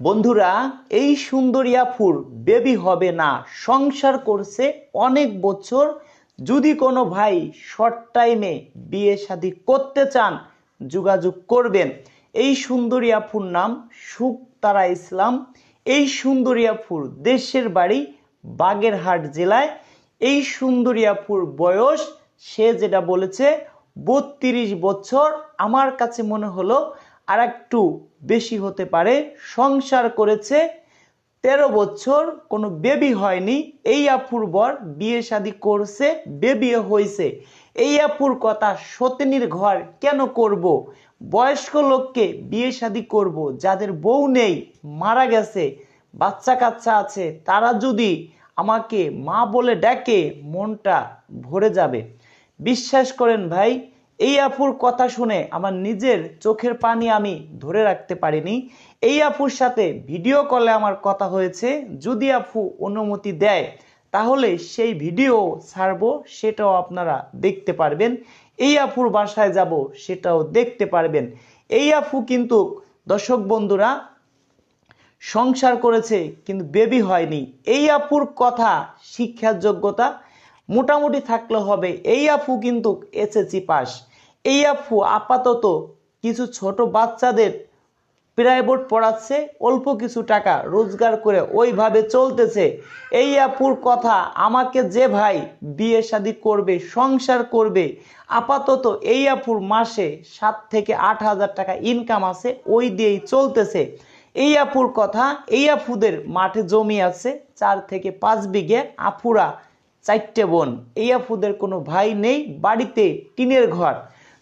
বন্ধুরা, এই সুন্দরিয়াফুর বেবি হবে না, সংসার করছে অনেক বছর। যদি কোনো ভাই শর্ট টাইমে বিয়ে শাদি করতে চান, যোগাযোগ করবেন। এই সুন্দরিয়াফুর নাম সুক্তারা ইসলাম। এই সুন্দরিয়াফুর দেশের বাড়ি বাগেরহাট জেলায়। এই সুন্দরিয়াফুর বয়স, সে যেটা বলেছে, বত্রিশ বছর। আমার কাছে মনে হলো আর একটু বেশি হতে পারে। সংসার করেছে, তেরো বছর, কোনো বেবি হয়নি। এই আপুর বর বিয়ে শাদি করছে বেবি হয়েছে এই আপুর কথা সতিনীর ঘর কেন করব? বয়স্ক লোককে বিয়ে শাদি করব, যাদের বউ নেই, মারা গেছে, বাচ্চা কাচ্চা আছে, তারা যদি আমাকে মা বলে ডাকে, মনটা ভরে যাবে। বিশ্বাস করেন ভাই এই আপুর কথা শুনে আমার নিজের চোখের পানি আমি ধরে রাখতে পারিনি। এই আপুর সাথে ভিডিও কলে আমার কথা হয়েছে, যদি আপু অনুমতি দেয়, তাহলে সেই ভিডিও ছাড়বো, সেটাও আপনারা দেখতে পারবেন। এই আপুর বাসায় যাব, সেটাও দেখতে পারবেন। এই আপু কিন্তু, দর্শক বন্ধুরা, সংসার করেছে, কিন্তু বেবি হয়নি। এই আপুর কথা শিক্ষার যোগ্যতা মোটামুটি থাকলে হবে। এই আপু কিন্তু এসএসসি পাস। এই আপু আপাতত কিছু ছোট বাচ্চাদের প্রাইভেট পড়াচ্ছে, অল্প কিছু টাকা রোজগার করে ওইভাবে চলতেছে। এই আপুর কথা আমাকে যে ভাই বিয়ে শাদি করবে, সংসার করবে, আপাতত এই আপুর মাসে সাত থেকে আট হাজার টাকা ইনকাম আছে, ওই দিয়েই চলতেছে। এই আপুর কথা, এই আপুদের মাঠে জমি আছে, চার থেকে পাঁচ বিঘে, আপুরা চারটে বোন। এই আপুদের কোনো ভাই নেই, বাড়িতে টিনের ঘর।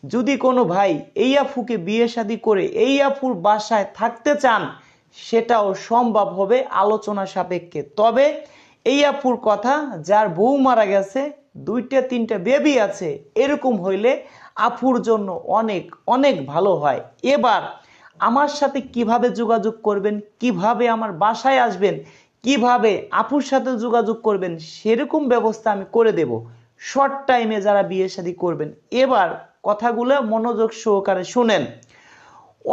যদি কোনো ভাই এই আফুকে বিয়ে শাদি করে এই আফুর বাসায় থাকতে চান, সেটাও সম্ভব হবে আলোচনা সাপেক্ষে। তবে এই আফুর কথা, যার বউ মারা গেছে, দুইটা, তিনটা বেবি আছে, এরকম হইলে আপুর জন্য অনেক অনেক ভালো হয়। এবার আমার সাথে কীভাবে যোগাযোগ করবেন, কীভাবে আমার বাসায় আসবেন, কীভাবে আপুর সাথে যোগাযোগ করবেন, সেরকম ব্যবস্থা আমি করে দেব। শর্ট টাইমে যারা বিয়ে শাদী করবেন, এবার কথাগুলো মনোযোগ সহকারে শুনেন।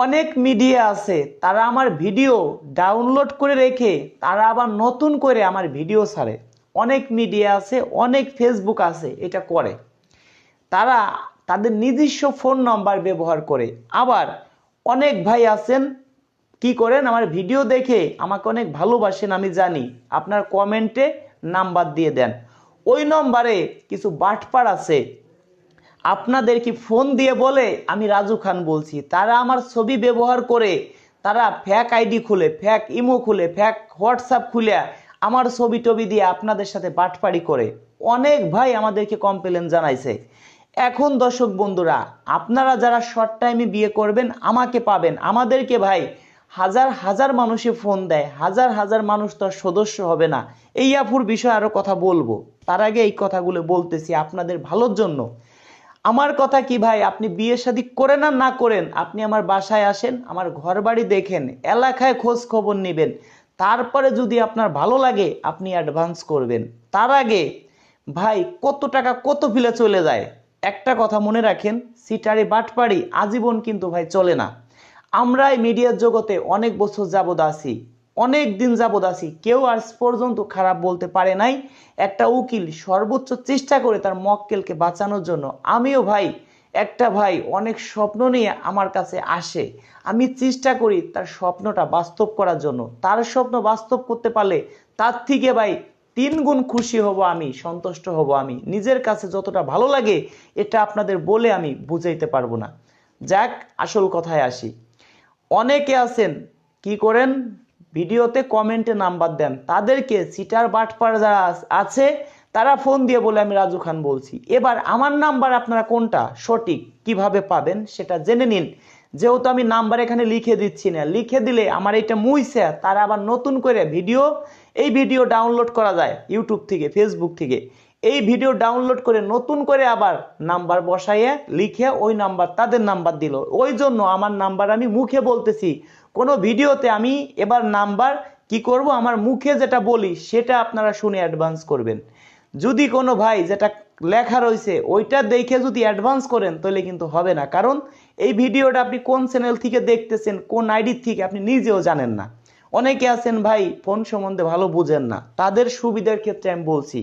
অনেক মিডিয়া আছে, তারা আমার ভিডিও ডাউনলোড করে রেখে তারা আবার নতুন করে আমার ভিডিও ছাড়ে। অনেক মিডিয়া আছে, অনেক ফেসবুক আছে, এটা করে। তারা তাদের নিজস্ব ফোন নাম্বার ব্যবহার করে। আবার অনেক ভাই আছেন, কি করেন, আমার ভিডিও দেখে আমাকে অনেক ভালোবাসেন, আমি জানি। আপনার কমেন্টে নাম্বার দিয়ে দেন। ওই নম্বরে কিছু বাটপার আছে আপনাদের কি ফোন দিয়ে বলে? আমি রাজু খান বলছি। তারা আমার ছবি ব্যবহার করে, তারা ফ্যাক আইডি খুলে ফ্যাক ইমো খুলে ফ্যাক হোয়াটসঅ্যাপ খুলে আমার ছবি টবি দিয়ে আপনাদের সাথে বাটপাড়ি করে। অনেক ভাই আমাদেরকে কমপ্লেন জানাইছে। এখন দর্শক বন্ধুরা, আপনারা যারা শর্ট টাইমে বিয়ে করবেন, আমাকে পাবেন। আমাদেরকে ভাই হাজার হাজার মানুষে ফোন দেয়। হাজার হাজার মানুষ তো আর সদস্য হবে না। এই আফুর বিষয়ে আরও কথা বলব। তার আগে এই কথাগুলো বলতেছি আপনাদের ভালোর জন্য। আমার কথা কি ভাই? আপনি বিয়ে শাদী করেন আর না করেন? আপনি আমার বাসায় আসেন, আমার ঘর বাড়ি দেখেন, এলাকায় খোঁজ খবর নেবেন। তারপরে যদি আপনার ভালো লাগে, আপনি অ্যাডভান্স করবেন। তার আগে, ভাই, কত টাকা কত ফিলে চলে যায়? একটা কথা মনে রাখেন, সিটারি বাটপাড়ি আজীবন কিন্তু ভাই চলে না। আমরাই মিডিয়ার জগতে অনেক বছর যাবৎ আছি। অনেক দিন যাবৎ আছি। কেউ আজ পর্যন্ত খারাপ বলতে পারে নাই। একটা উকিল সর্বোচ্চ চেষ্টা করে তার মক্কেলকে বাঁচানোর জন্য। আমিও ভাই, একটা ভাই অনেক স্বপ্ন নিয়ে আমার কাছে আসে। আমি চেষ্টা করি তার স্বপ্নটা বাস্তব করার জন্য। তার স্বপ্ন বাস্তব করতে পারলে তার থেকে ভাই তিন গুণ খুশি হব আমি, সন্তুষ্ট হব আমি। নিজের কাছে যতটা ভালো লাগে এটা আপনাদের বলে আমি বুঝাইতে পারব না। যাক, আসল কথায় আসি। অনেকে আছেন, কি করেন? ভিডিওতে কমেন্টে নাম্বার দেন। তাদেরকে সিটার বাটপার যারা আছে তারা ফোন দিয়ে বলে আমি রাজু খান বলছি। এবার আমার নাম্বার আপনারা কোনটা? সঠিক কীভাবে পাবেন সেটা জেনে নিন। যেহেতু আমি নাম্বার এখানে লিখে দিচ্ছি না, লিখে দিলে আমার এটা মুইছে তারা আবার নতুন করে ভিডিও এই ভিডিও ডাউনলোড করা যায় ইউটিউব থেকে ফেসবুক থেকে। এই ভিডিও ডাউনলোড করে নতুন করে আবার নাম্বার বসাইয়ে লিখে ওই নাম্বার তাদের নাম্বার দিল। ওই জন্য আমার নাম্বার আমি মুখে বলতেছি কোনো ভিডিওতে আমি এবার নাম্বার কি করব? আমার মুখে যেটা বলি, সেটা আপনারা শুনে অ্যাডভান্স করবেন। যদি কোনো ভাই যেটা লেখা রয়েছে, ওইটা দেখে যদি অ্যাডভান্স করেন, তাহলে কিন্তু হবে না। কারণ এই ভিডিওটা আপনি কোন চ্যানেল থেকে দেখতেছেন, কোন আইডি থেকে, আপনি নিজেও জানেন না। অনেকে আছেন ভাই ফোন সম্বন্ধে ভালো বুঝেন না। তাদের সুবিধার ক্ষেত্রে আমি বলছি,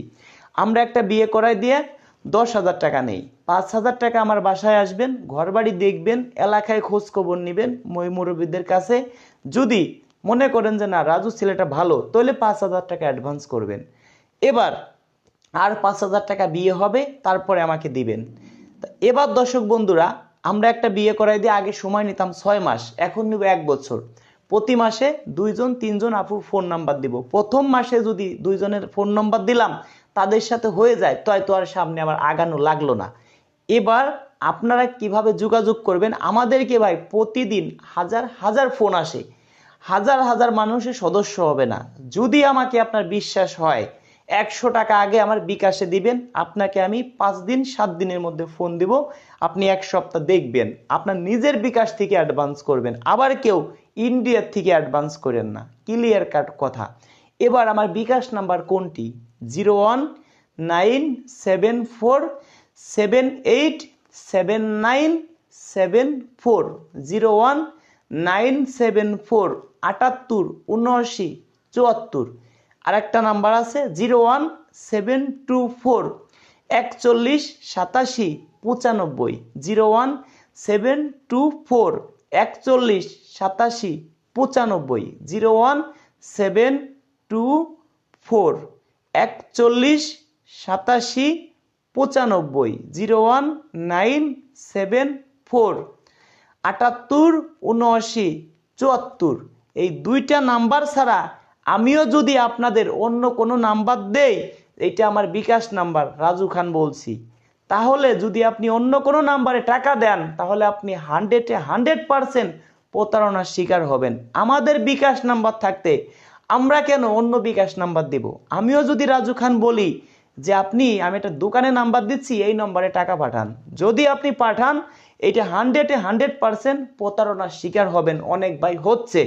আমরা একটা বিয়ে করাই দিয়ে দশ হাজার টাকা নেই। পাঁচ হাজার টাকা আমার বাসায় আসবেন ঘর বাড়ি দেখবেন, এলাকায় খোঁজ খবর নেবেন মই মুরব্বীদের কাছে। যদি মনে করেন যে না, রাজু ছেলেটা ভালো, তাহলে পাঁচ হাজার টাকা অ্যাডভান্স করবেন। এবার আর পাঁচ হাজার টাকা বিয়ে হবে, তারপরে আমাকে দিবেন। এবার দর্শক বন্ধুরা, আমরা একটা বিয়ে করাই দিয়ে আগে সময় নিতাম ছয় মাস, এখন নিব এক বছর। প্রতি মাসে দুইজন, তিনজন আপুর ফোন নাম্বার দিব। প্রথম মাসে যদি দুইজনের ফোন নাম্বার দিলাম তাদের সাথে হয়ে যায় তাই তো আর সামনে আমার আগানো লাগল না। এবার আপনারা কীভাবে যোগাযোগ করবেন? আমাদেরকে ভাই প্রতিদিন হাজার হাজার ফোন আসে। হাজার হাজার মানুষের সদস্য হবে না। যদি আমাকে আপনার বিশ্বাস হয়, একশো টাকা আগে আমার বিকাশে দিবেন, আপনাকে আমি পাঁচ দিন, সাত দিনের মধ্যে ফোন দিব, আপনি এক সপ্তাহ দেখবেন। আপনার নিজের বিকাশ থেকে অ্যাডভান্স করবেন, আবার কেউ ইন্ডিয়ার থেকে অ্যাডভান্স করেন না। ক্লিয়ার কাট কথা। এবার আমার বিকাশ নাম্বার কোনটি? Zero one nine seven four, seven eight seven nine seven four, zero one nine seven four, আটাত্তর, উনআশি, চুয়াত্তর। আরেকটা নাম্বার আছে, zero one seven two four, একচল্লিশ, সাতাশি, পঁচানব্বই। Zero one seven two four, একচল্লিশ, সাতাশি, পঁচানব্বই। Zero one seven two four. একচল্লিশ, সাতাশি, পঁচানব্বই, zero one, nine, seven, four, আটাত্তর, উনআশি, চুয়াত্তর। এই দুইটা নাম্বার ছাড়া আমিও যদি আপনাদের অন্য কোনো নাম্বার দেই এটা আমার বিকাশ নাম্বার, রাজু খান বলছি। তাহলে যদি আপনি অন্য কোনো নাম্বারে টাকা দেন, তাহলে আপনি হান্ড্রেডে হান্ড্রেড পারসেন্ট প্রতারণার শিকার হবেন। আমাদের বিকাশ নাম্বার থাকতে আমরা কেন অন্য বিকাশ নাম্বার দেব? আমিও যদি রাজু খান বলি যে, আপনি, আমি একটা দোকানে নাম্বার দিচ্ছি, এই নম্বরে টাকা পাঠান। যদি আপনি পাঠান, এটা হান্ড্রেডে হান্ড্রেড পারসেন্ট প্রতারণার শিকার হবেন, অনেক ভাই হচ্ছে।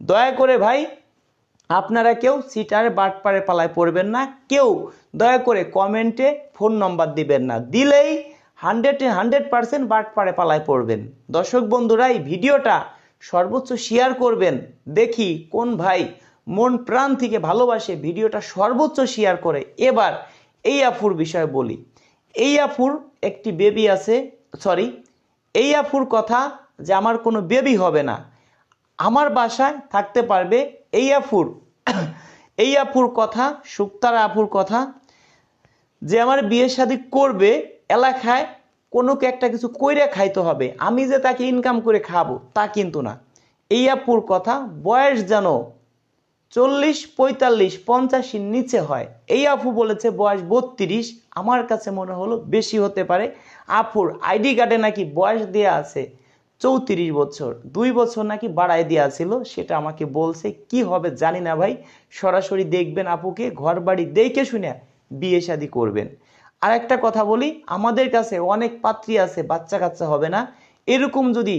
দয়া করে ভাই, আপনারা কেউ সিটারে বাটপারে পালায় পড়বেন না, কেউ দয়া করে কমেন্টে ফোন নম্বর দিবেন না, দিলেই হান্ড্রেডে হান্ড্রেড পারসেন্ট বাটপারে পালায় পড়বেন। দর্শক বন্ধুরা, এই ভিডিওটা সর্বোচ্চ শেয়ার করবেন, দেখি কোন ভাই মন প্রাণ থেকে ভালোবাসে ভিডিওটা সর্বোচ্চ শেয়ার করে। এবার এই আফুর বিষয়ে বলি। এই আফুর একটি বেবি আছে সরি এই আফুর কথা যে আমার কোনো বেবি হবে না। আমার বাসায় থাকতে পারবে এই আফুর এই আফুর কথা, সুক্তার আফুর কথা, যে আমার বিয়ে শাদী করবে, এলাকায় কোনো একটা কিছু কইরে খাইতে হবে। আমি যে তাকে ইনকাম করে খাব, তা কিন্তু না। এই আপুর কথা, বয়স যেন চল্লিশ, পঁয়তাল্লিশ, পঞ্চাশের নিচে হয়। এই আপু বলেছে বয়স বত্রিশ, আমার কাছে মনে হলো বেশি হতে পারে। আপুর আইডি কার্ডে নাকি বয়স দেয়া আছে চৌত্রিশ বছর, দুই বছর নাকি বাড়াই দেওয়া ছিল, সেটা আমাকে বলছে, কি হবে জানি না ভাই। সরাসরি দেখবেন আপুকে ঘর বাড়ি দেখে শুনে বিয়ে শাদি করবেন। আর একটা কথা বলি, আমাদের কাছে অনেক পাত্রী আছে বাচ্চা কাচ্চা হবে না। এরকম যদি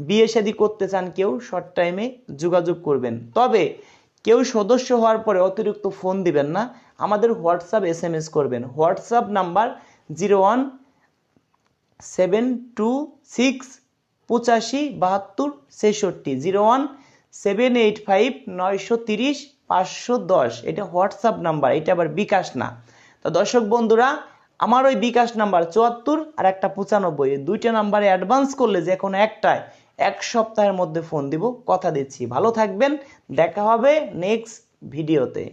বিয়ে শাদি করতে চান কেউ শর্ট টাইমে যোগাযোগ করবেন। তবে কেউ সদস্য হওয়ার পরে অতিরিক্ত ফোন দিবেন না। আমাদের হোয়াটসঅ্যাপ এস এম এস করবেন। WhatsApp number zero one seven two six পঁচাশি বাহাত্তর ছেষট্টি। Zero one seven eight five নয়শো তিরিশ পাঁচশো দশ এটা হোয়াটসঅ্যাপ নাম্বার এটা আবার বিকাশ না। তো দর্শক বন্ধুরা, আমার ওই বিকাশ নাম্বার চুয়াত্তর আর একটা পঁচানব্বই। দুইটা নাম্বারে অ্যাডভান্স করলে যে কোনো একটায় এক সপ্তাহের মধ্যে ফোন দিব। কথা দিচ্ছি। ভালো থাকবেন। দেখা হবে নেক্সট ভিডিওতে